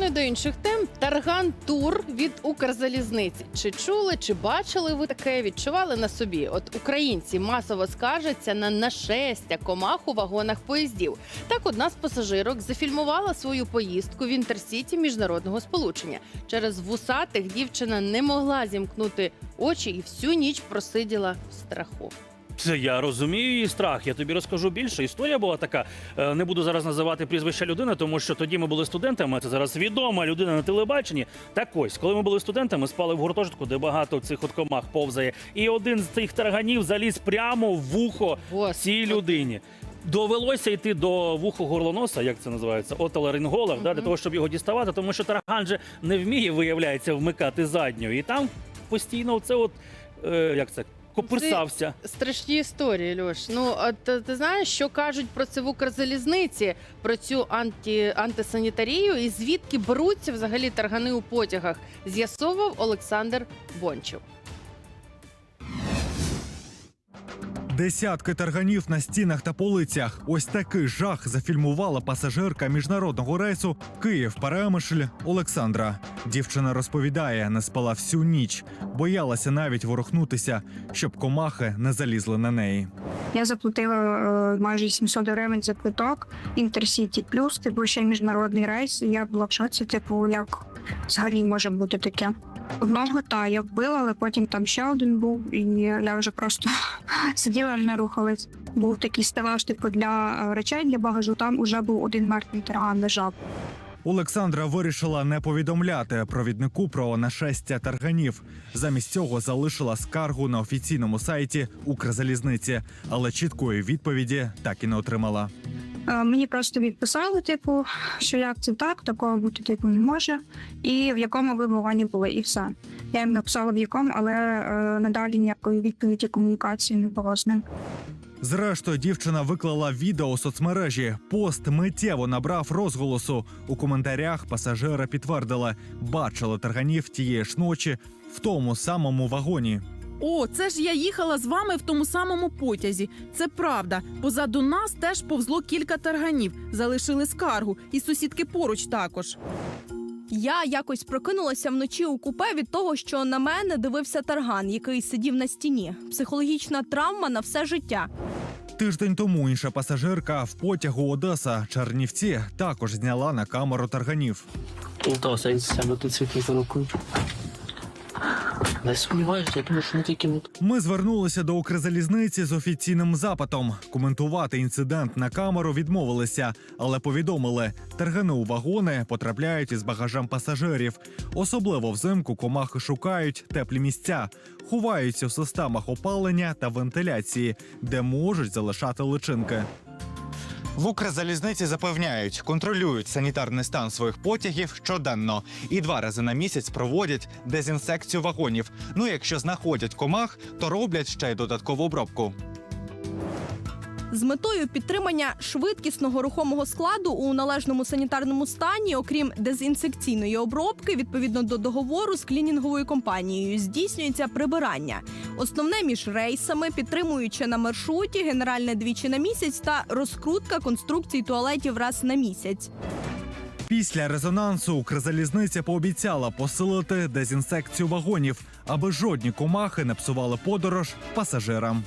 Не до інших тем. Тарган тур від Укрзалізниці. Чи чули, чи бачили ви таке? Відчували на собі? От українці масово скаржаться на нашестя комах у вагонах поїздів. Так, одна з пасажирок зафільмувала свою поїздку в інтерсіті міжнародного сполучення. Через вусатих дівчина не могла зімкнути очі і всю ніч просиділа в страху. Це я розумію її страх. Я тобі розкажу більше. Історія була така. Е, Не буду зараз називати прізвище людини, тому що тоді ми були студентами. Це зараз відома людина на телебаченні. Так ось, коли ми були студентами, спали в гуртожитку, де багато цих от комах повзає. І один з цих тарганів заліз прямо в вухо Господи. цій людині. Довелося йти до вухо горлоноса, як це називається, отоларинголог, да, для того, щоб його діставати, тому що тарган же не вміє, виявляється, вмикати задню. І там постійно це от е, як це копирсався. Страшні історії, Льош. Ну а ти, ти знаєш, що кажуть про це в Укрзалізниці, про цю анті, антисанітарію і звідки беруться взагалі таргани у потягах? З'ясовував Олександр Бончев. Десятки тарганів на стінах та полицях. Ось такий жах зафільмувала пасажирка міжнародного рейсу Київ Перемишль Олександра. Дівчина розповідає, не спала всю ніч, боялася навіть ворухнутися, щоб комахи не залізли на неї. Я заплатила е, майже 700 гривень за квиток Інтерсіті Плюс, типу ще й міжнародний рейс. Я була в шоці, типу, як взагалі може бути таке. Одного та я вбила, але потім там ще один був, і я вже просто сиділа не рухалась. Був такий стелаж, типу, для е, речей для багажу. Там уже був один мертвий тарган лежав. Олександра вирішила не повідомляти провіднику про нашестя тарганів. Замість цього залишила скаргу на офіційному сайті Укрзалізниці, але чіткої відповіді так і не отримала. Е, Мені просто відписали, типу, що як це так, такого бути типу не може, і в якому ви вагоні були, і все. Я їм написала в якому, але е, надалі ніякої відповіді комунікації не було з ним. Зрештою, дівчина виклала відео у соцмережі. Пост миттєво набрав розголосу. У коментарях пасажири підтвердили, бачили тарганів тієї ж ночі в тому самому вагоні. О, це ж я їхала з вами в тому самому потязі. Це правда. Позаду нас теж повзло кілька тарганів, залишили скаргу, і сусідки поруч також. Я якось прокинулася вночі у купе від того, що на мене дивився тарган, який сидів на стіні. Психологічна травма на все життя. Тиждень тому інша пасажирка в потягу Одеса Чернівці також зняла на камеру тарганів. Ну, то саме тут світло рукою. Не сумніваюся, я думаю, що не тільки от. Ми звернулися до Укрзалізниці з офіційним запитом. Коментувати інцидент на камеру відмовилися, але повідомили, таргани у вагони потрапляють із багажем пасажирів. Особливо взимку комахи шукають теплі місця, ховаються в системах опалення та вентиляції, де можуть залишати личинки. В Укрзалізниці запевняють, контролюють санітарний стан своїх потягів щоденно і два рази на місяць проводять дезінсекцію вагонів. Ну, якщо знаходять комах, то роблять ще й додаткову обробку. З метою підтримання швидкісного рухомого складу у належному санітарному стані, окрім дезінсекційної обробки, відповідно до договору з клінінговою компанією, здійснюється прибирання. Основне між рейсами, підтримуючи на маршруті, генеральне двічі на місяць та розкрутка конструкцій туалетів раз на місяць. Після резонансу Укрзалізниця пообіцяла посилити дезінсекцію вагонів, аби жодні комахи не псували подорож пасажирам.